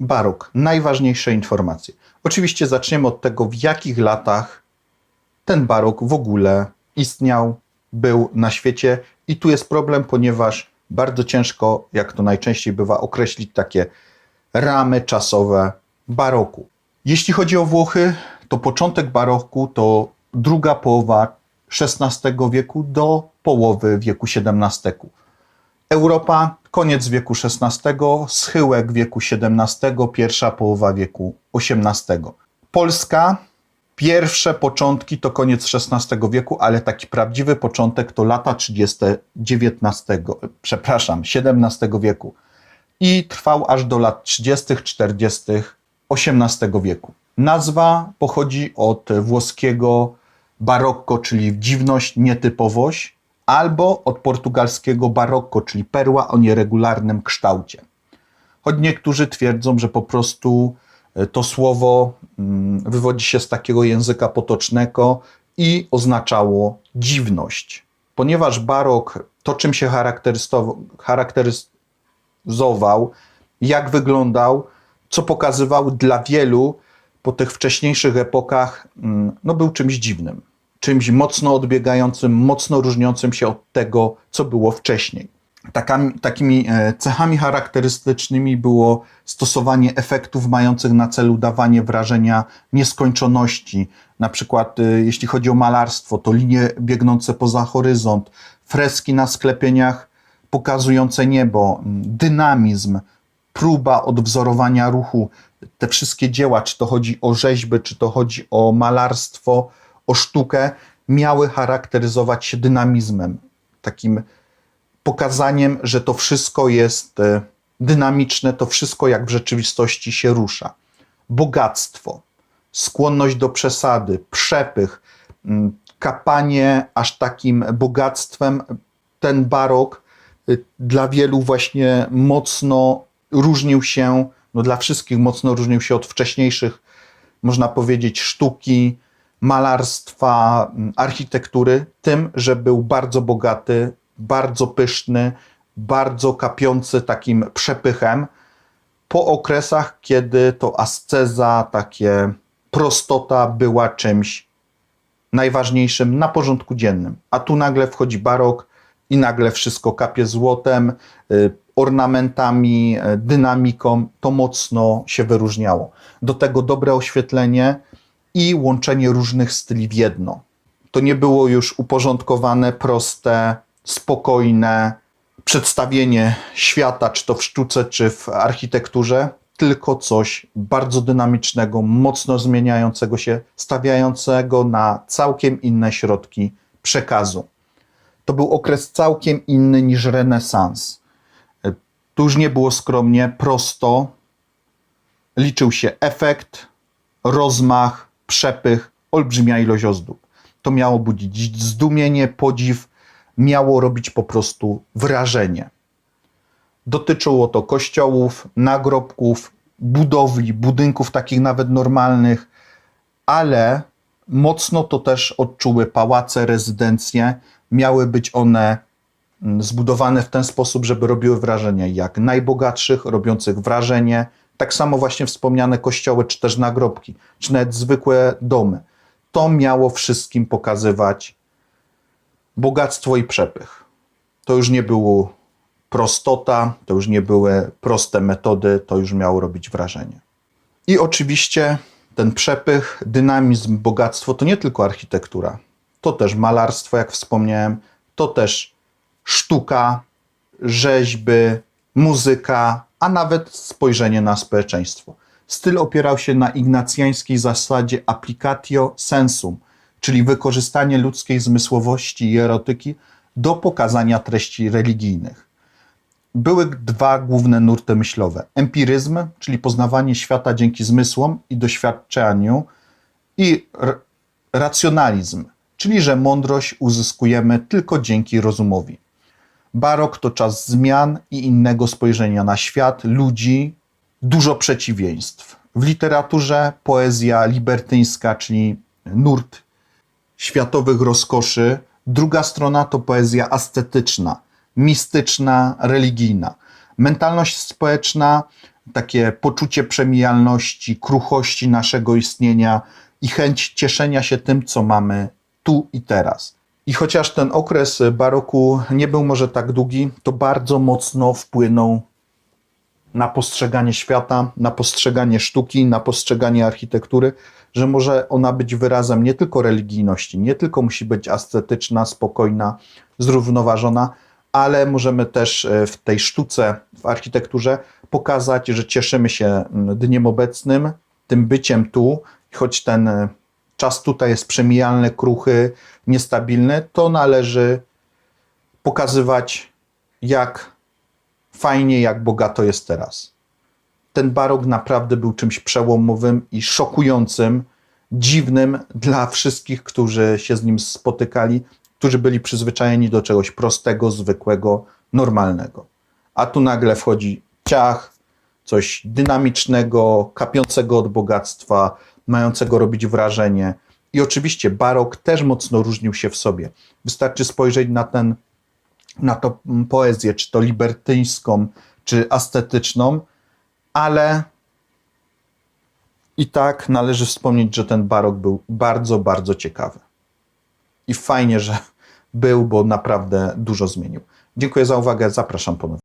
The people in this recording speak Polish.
barok. Najważniejsze informacje. Oczywiście zaczniemy od tego, w jakich latach ten barok w ogóle istniał, był na świecie. I tu jest problem, ponieważ bardzo ciężko, jak to najczęściej bywa, określić takie ramy czasowe baroku. Jeśli chodzi o Włochy, to początek baroku to druga połowa XVI wieku do połowy wieku XVII. Europa koniec wieku XVI, schyłek wieku XVII, pierwsza połowa wieku XVIII. Polska pierwsze początki to koniec XVI wieku, ale taki prawdziwy początek to lata 30. XIX, przepraszam, XVII wieku. I trwał aż do lat 30., 40. XVIII wieku. Nazwa pochodzi od włoskiego barocco, czyli dziwność, nietypowość, albo od portugalskiego barocco, czyli perła o nieregularnym kształcie. Choć niektórzy twierdzą, że po prostu e, to słowo mm, wywodzi się z takiego języka potocznego i oznaczało dziwność. Ponieważ barok, to czym się charakteryzował, jak wyglądał, co pokazywał dla wielu po tych wcześniejszych epokach, mm, no był czymś dziwnym czymś mocno odbiegającym, mocno różniącym się od tego, co było wcześniej. Takami, takimi e, cechami charakterystycznymi było stosowanie efektów mających na celu dawanie wrażenia nieskończoności. Na przykład, e, jeśli chodzi o malarstwo, to linie biegnące poza horyzont, freski na sklepieniach pokazujące niebo, dynamizm, próba odwzorowania ruchu. Te wszystkie dzieła, czy to chodzi o rzeźby, czy to chodzi o malarstwo, o sztukę, miały charakteryzować się dynamizmem, takim pokazaniem, że to wszystko jest e, dynamiczne, to wszystko jak w rzeczywistości się rusza. Bogactwo, skłonność do przesady, przepych, mm, kapanie aż takim bogactwem, ten barok y, dla wielu właśnie mocno różnił się, no dla wszystkich mocno różnił się od wcześniejszych, można powiedzieć, sztuki, malarstwa, architektury tym, że był bardzo bogaty, bardzo pyszny, bardzo kapiący takim przepychem po okresach, kiedy to asceza, takie prostota była czymś najważniejszym na porządku dziennym. A tu nagle wchodzi barok i nagle wszystko kapie złotem, y, ornamentami, y, dynamiką. To mocno się wyróżniało. Do tego dobre oświetlenie, i łączenie różnych styli w jedno. To nie było już uporządkowane, proste, spokojne przedstawienie świata, czy to w sztuce, czy w architekturze, tylko coś bardzo dynamicznego, mocno zmieniającego się, stawiającego na całkiem inne środki przekazu. To był okres całkiem inny niż renesans. Tu już nie było skromnie, prosto. Liczył się efekt, rozmach, przepych, olbrzymia ilość ozdób. To miało budzić zdumienie, podziw, miało robić po prostu wrażenie. Dotyczyło to kościołów, nagrobków, budowli, budynków takich nawet normalnych, ale mocno to też odczuły pałace, rezydencje. Miały być one mm, zbudowane w ten sposób, żeby robiły wrażenie jak najbogatszych, robiących wrażenie tak samo właśnie wspomniane kościoły, czy też nagrobki, czy nawet zwykłe domy. To miało wszystkim pokazywać bogactwo i przepych. To już nie było prostota, to już nie były proste metody, to już miało robić wrażenie. I oczywiście ten przepych, dynamizm, bogactwo to nie tylko architektura, to też malarstwo, jak wspomniałem, to też sztuka, rzeźby, muzyka, a nawet spojrzenie na społeczeństwo. Styl opierał się na ignacjańskiej zasadzie applicatio sensum, czyli wykorzystanie ludzkiej zmysłowości i erotyki do pokazania treści religijnych. Były dwa główne nurty myślowe: empiryzm, czyli poznawanie świata dzięki zmysłom i doświadczeniu, i racjonalizm, czyli że mądrość uzyskujemy tylko dzięki rozumowi. Barok to czas zmian i innego spojrzenia na świat, ludzi, dużo przeciwieństw. W literaturze poezja libertyńska, czyli nurt światowych rozkoszy. Druga strona to poezja ascetyczna, mistyczna, religijna. Mentalność społeczna takie poczucie przemijalności, kruchości naszego istnienia i chęć cieszenia się tym, co mamy tu i teraz. I chociaż ten okres baroku nie był może tak długi, to bardzo mocno wpłynął na postrzeganie świata, na postrzeganie sztuki, na postrzeganie architektury, że może ona być wyrazem nie tylko religijności, nie tylko musi być ascetyczna, spokojna, zrównoważona, ale możemy też e, w tej sztuce, w architekturze pokazać, że cieszymy się mm, dniem obecnym, tym byciem tu, choć ten e, czas tutaj jest przemijalny, kruchy, niestabilny, to należy pokazywać, jak fajnie, jak bogato jest teraz. Ten barok naprawdę był czymś przełomowym i szokującym, dziwnym dla wszystkich, którzy się z nim spotykali, którzy byli przyzwyczajeni do czegoś prostego, zwykłego, normalnego. A tu nagle wchodzi ciach, coś dynamicznego, kapiącego od bogactwa, mającego robić wrażenie. I oczywiście barok też mocno różnił się w sobie. Wystarczy spojrzeć na ten na poezję, czy to libertyńską, czy ascetyczną, ale i tak należy wspomnieć, że ten barok był bardzo, bardzo ciekawy. I fajnie, że był, bo naprawdę dużo zmienił. Dziękuję za uwagę, zapraszam ponownie.